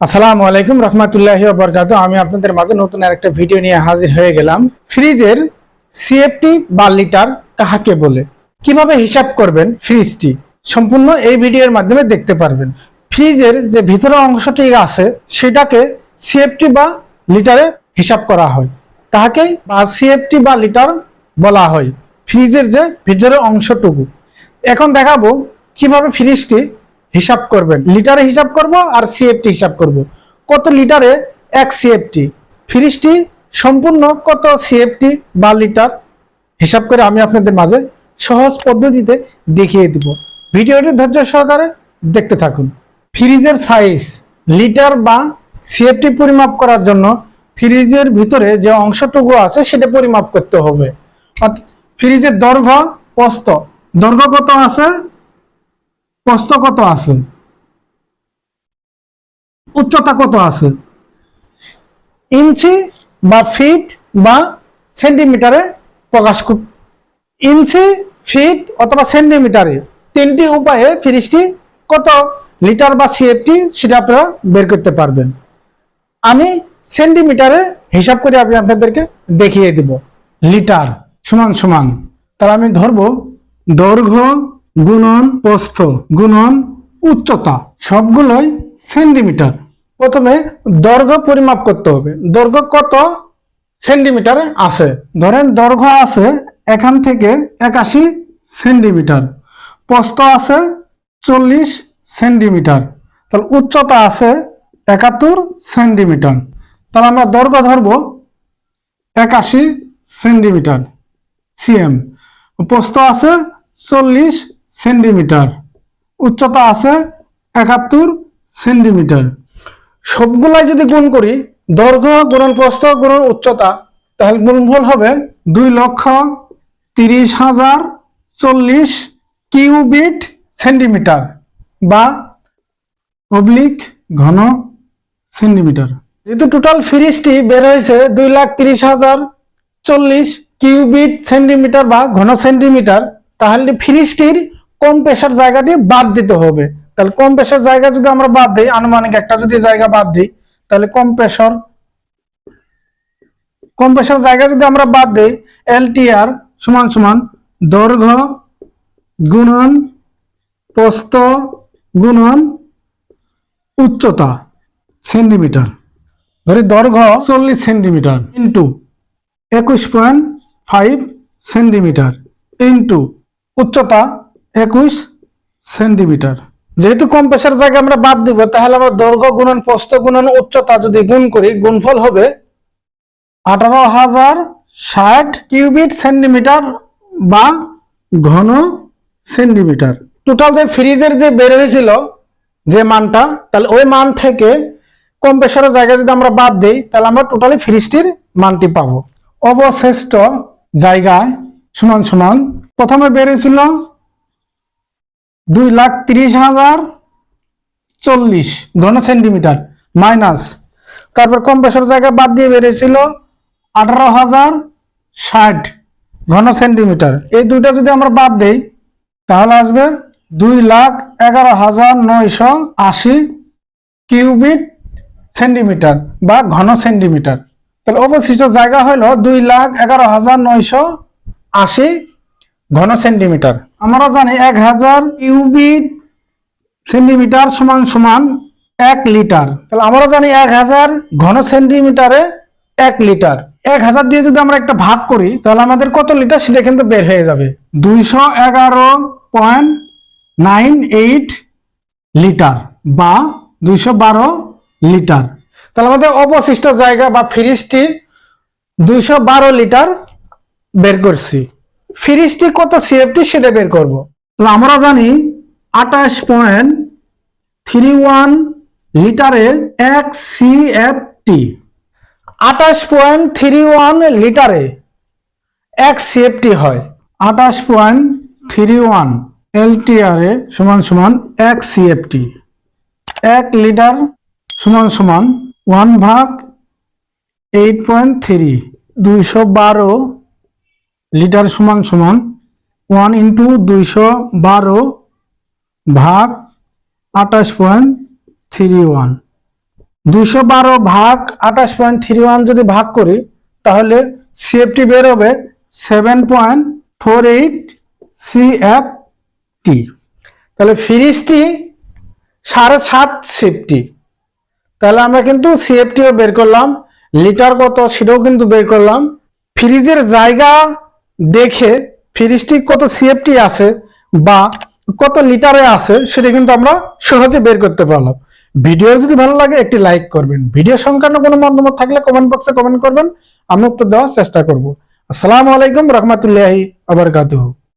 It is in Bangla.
আসসালামু আলাইকুম রহমতুল্লাহি বরকাত। আমি আপনাদের মাঝে নতুন আরেকটা ভিডিও নিয়ে হাজির হয়ে গেলাম। ফ্রিজের সিএফটি বা লিটার কাহাকে বলে? কীভাবে হিসাব করবেন ফ্রিজটি? সম্পূর্ণ এই ভিডিওর মাধ্যমে দেখতে পারবেন। ফ্রিজের যে ভিতরের অংশটি আছে, সেটাকে সিএফটি বা লিটারে হিসাব করা হয়। তাহাকে বা সিএফটি বা লিটার বলা হয়। ফ্রিজের যে ভিতরের অংশটুকু। এখন দেখাবো কীভাবে ফ্রিজটি হিসাব করবেন। লিটারে হিসাব করব আর সিএফটি হিসাব করব। কত লিটারে? এক সিএফটি ফ্রিজটি সম্পূর্ণ কত সিএফটি বা লিটার? হিসাব করে আমি আপনাদের মাঝে সহজ পদ্ধতিতে দেখিয়ে দিব। ভিডিওটি ধৈর্য সহকারে দেখতে থাকুন। ফ্রিজের সাইজ লিটার বা সিএফটি পরিমাপ করার জন্য ফ্রিজের ভিতরে যে অংশটুকু আছে সেটা পরিমাপ করতে হবে। অর্থাৎ ফ্রিজের দৈর্ঘ্য প্রস্থ। দৈর্ঘ্য কত আছে? প্রস্থ কত আছে? উচ্চতা কত আছে? ইঞ্চি বা ফিট বা সেন্টিমিটারে প্রকাশ ইঞ্চি, ফিট অথবা সেন্টিমিটারে তিনটি উপায়ে ফ্রিজটি কত লিটার বা সিএফটি সেটা আপনারা বের করতে পারবেন। আমি সেন্টিমিটারে হিসাব করে আমি আপনাদেরকে দেখিয়ে দেব। লিটার সমান সমান। তাহলে আমি ধরবো দৈর্ঘ্য গুণন প্রস্থ, গুণন উচ্চতা, সবগুলোই সেন্টিমিটার। প্রথমে দৈর্ঘ্য পরিমাপ করতে হবে। দৈর্ঘ্য কত সেন্টিমিটারে আছে? ধরেন দৈর্ঘ্য আছে এখান থেকে একাশি সেন্টিমিটার। প্রস্থ আছে চল্লিশ সেন্টিমিটার। তাহলে উচ্চতা আছে একাত্তর সেন্টিমিটার। তাহলে আমরা দৈর্ঘ্য ধরবো একাশি সেন্টিমিটার, সিএম। প্রস্থ আছে চল্লিশ সেন্টিমিটার। উচ্চতা আছে একাত্তর সেন্টিমিটার। সবগুলাই যদি গুণ করি, দৈর্ঘ্য গুণন প্রস্থ গুণন উচ্চতা, তাহলে গুণফল হবে দুই লক্ষ তিরিশ হাজার চল্লিশ কিউবিট সেন্টিমিটার বা অবলিক ঘন সেন্টিমিটার। যেহেতু টোটাল ফ্রিজটি বের হয়েছে দুই লাখ তিরিশ হাজার চল্লিশ কিউবিট সেন্টিমিটার বা ঘন সেন্টিমিটার, তাহলে ফ্রিজটির কম প্রেশার জায়গাটি বাদ দিতে হবে? তাহলে কম প্রেশার জায়গা যদি আমরা বাদ দিই, আনুমানিক একটা যদি জায়গা বাদ দিই, তাহলে কম প্রেশার কম প্রেশার জায়গা যদি আমরা বাদ দিই, এলটিআর সমান সমান দৈর্ঘ্য গুণন প্রস্থ গুণন উচ্চতা সেন্টিমিটার। ধরি দৈর্ঘ্য চল্লিশ সেন্টিমিটার ইন্টু একুশ পয়েন্ট ফাইভ সেন্টিমিটার ইন্টু উচ্চতা একুশ সেন্টিমিটার। যেহেতু কম প্রেশার জায়গা আমরা বাদ দিব, তাহলে আমরা দৈর্ঘ্য গুণন, প্রস্থ গুণন, উচ্চতা যদি গুণ করি, গুণফল হবে আঠারো হাজার ষাট কিউবিট সেন্টিমিটার বা ঘন সেন্টিমিটার। টোটাল যে ফ্রিজের যে বের হয়েছিল, যে মানটা, তাহলে ওই মান থেকে কম প্রেশারের জায়গা যদি আমরা বাদ দিই, তাহলে আমরা টোটালি ফ্রিজটির মানটি পাবো। অবশিষ্ট জায়গায় সমান সমান প্রথমে বেরিয়েছিল দুই লাখ তিরিশ হাজার চল্লিশ ঘন সেন্টিমিটার মাইনাস তারপর কম প্রেশার জায়গা বাদ দিয়ে বেরিয়েছিল আঠারো হাজার ষাট ঘন সেন্টিমিটার এই দুইটা যদি আমরা বাদ দেই, তাহলে আসবে দুই লাখ এগারো হাজার নয়শো আশি কিউবিট সেন্টিমিটার বা ঘন সেন্টিমিটার তাহলে অবশিষ্ট জায়গা হলো দুই লাখ এগারো হাজার নয়শো আশি ঘন সেন্টিমিটার। আমরা জানি এক হাজার কিউবিট সেন্টিমিটার সমান সমান এক লিটার। তাহলে আমরা জানি এক হাজার ঘন সেন্টিমিটারে এক লিটার। এক হাজার দিয়ে যদি আমরা একটা ভাগ করি, তাহলে আমাদের কত লিটার? সেটা কিন্তু বের হয়ে যাবে। দুইশো এগারো পয়েন্ট নাইন এইট লিটার বা দুইশো বারো লিটার। তাহলে আমাদের অবশিষ্ট জায়গা বা ফ্রিজটি দুইশো বারো লিটার বের করছি। ফ্রিজটি কত সিএফটি সেটা বের করব। তাহলে আমরা জানি আঠাশ পয়েন্ট থ্রি ওয়ান লিটারে এক সিএফটি। আঠাশ পয়েন্ট থ্রি ওয়ান লিটারে এক সিএফটি হয়। আঠাশ পয়েন্ট থ্রি ওয়ান এলটিআরে সমান সমান এক সিএফটি। এক লিটার সমান সমান ওয়ান ভাগ এইট পয়েন্ট থ্রি, দুইশো বারো লিটার সমান সমান ওয়ান ইন্টু দুইশো বারো ভাগ আঠাশ পয়েন্ট থ্রি ওয়ান। দুশো বারো ভাগ আঠাশ পয়েন্ট থ্রি ওয়ান যদি ভাগ করি, তাহলে সিএফটি বের হবে seven point four eight CF T তাহলে ফ্রিজটি সাড়ে সাত সেফটি তাহলে আমরা কিন্তু সিএফটিও বের করলাম, লিটার কত সেটাও কিন্তু বের করলাম। ফ্রিজের জায়গা দেখে ফিরিজটি কত সিএফটি আছে বা কত লিটারে আছে সেটা কিন্তু আমরা সহজে বের করতে পারলাম ভিডিও যদি ভালো লাগে একটি লাইক করবেন। ভিডিও সংক্রান্ত কোনো মন্তব্য থাকলে কমেন্ট বক্সে কমেন্ট করবেন। আমি উত্তর দেওয়ার চেষ্টা করব। আসসালামু আলাইকুম, রহমতুল্লাহি আবরকাতুহু